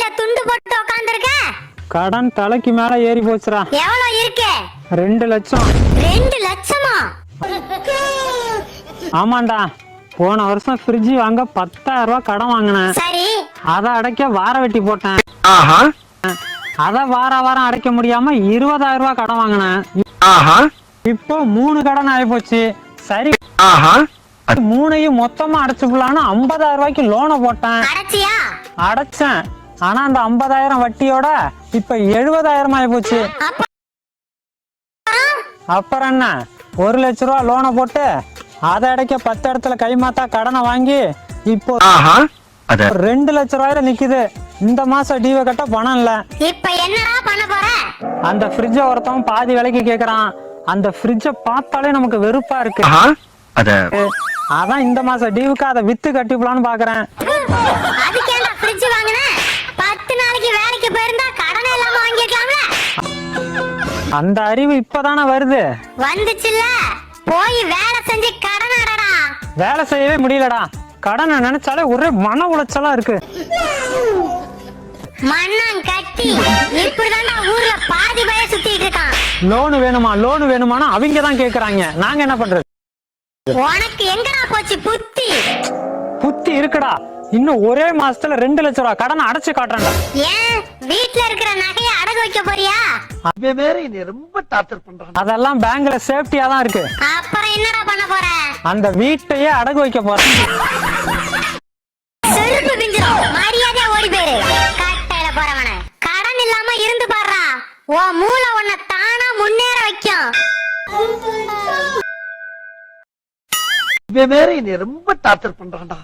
தலையில துண்டு போட்டு உட்காந்துருக்க கடன் தலைக்கு மேல ஏறி போச்சுடா. எவ்வளவு இருக்கு? ரெண்டு லட்சம். ரெண்டு லட்சமா? ஆமாண்டா. போன வருஷம் ஃப்ரிட்ஜ் வாங்க பத்தாயிரம் ரூபாய் கடன் வாங்கினேன். சரி. அதை அடைக்க வார வெட்டி போட்டேன். ஆஹா. அதை வார வாரம் அடைக்க முடியாம இருபதாயிரம் ரூபாய் கடன் வாங்கினேன். ஆஹா. இப்போ மூணு கடன் ஆயிப்போச்சு சரி. ஆஹா. மூணையும் மொத்தமா அடைச்சுக்கலான்னு ஐம்பதாயிரம் ரூபாய்க்கு லோனை போட்டேன். அடைச்சியா? அடைச்சேன். ஆனா அந்த ஐம்பதாயிரம் வட்டியோட இப்ப எழுபதாயிரம் ஆயிப்போச்சு அப்ப அப்புறம் என்ன? ஒரு லட்ச ரூபா லோனை போட்டு அதை அடைக்க பத்து இடத்துல கைமாத்தா கடனை வாங்கி இப்போ ஆஹா அத ரெண்டு லட்ச ரூபாயில நிக்குது. இந்த மாசம் டிவை கட்ட பணம் இல்ல. இப்ப என்னடா பண்ண போற? அந்த ஃப்ரிட்ஜை ஒருத்தவன் பாதி விலைக்கு கேக்குறான். அந்த ஃப்ரிட்ஜை பார்த்தாலே நமக்கு வெறுப்பா இருக்கு. அதான் இந்த மாசம் டிவுக்கு அதை வித்து கட்டிப்பலான்னு பாக்குறேன். அந்த அறிவு இப்பதானே வருது? வந்துச்சுல்ல. போய் வேலை செஞ்சு கடன் அடடா. வேலை செய்யவே முடியலடா. கடனை நினைச்சாலே ஒரே மன உளைச்சலா இருக்கு. மண்ணான் கட்டி இப்படிதான்டா ஊர்ல பாதி பய சுத்திட்டு இருக்கான். லோனு வேணுமா? லோனு வேணுமானா அவங்க தான் கேக்குறாங்க. நாங்க என்ன பண்றது? உனக்கு எங்கடா போச்சு புத்தி? புத்தி இருக்குடா. இன்னும் ஒரே மாசத்துல ரெண்டு லட்ச ரூபா கடனை அடைச்சு காட்டுறேன்டா. ஏன்? வீட்ல இருக்கிற நகையை அடகு வைக்க போறியா? அவன் வேற என்னை ரொம்ப டார்ச்சர் பண்றான். அதெல்லாம் பேங்க்ல சேஃப்டியா தான் இருக்கு. அப்புறம் என்னடா பண்ண போற? அந்த வீட்டையே அடகு வைக்க போறேன். செருப்பு பிஞ்சிரும் மரியாதையா ஓடி போயிரு. கட்டையில போறவன. கடன் இல்லாம இருந்து பாடுறா. உன் மூளை உன்னை தானா முன்னேற வைக்கும். இவன் வேற என்னை ரொம்ப டார்ச்சர் பண்றான்டா.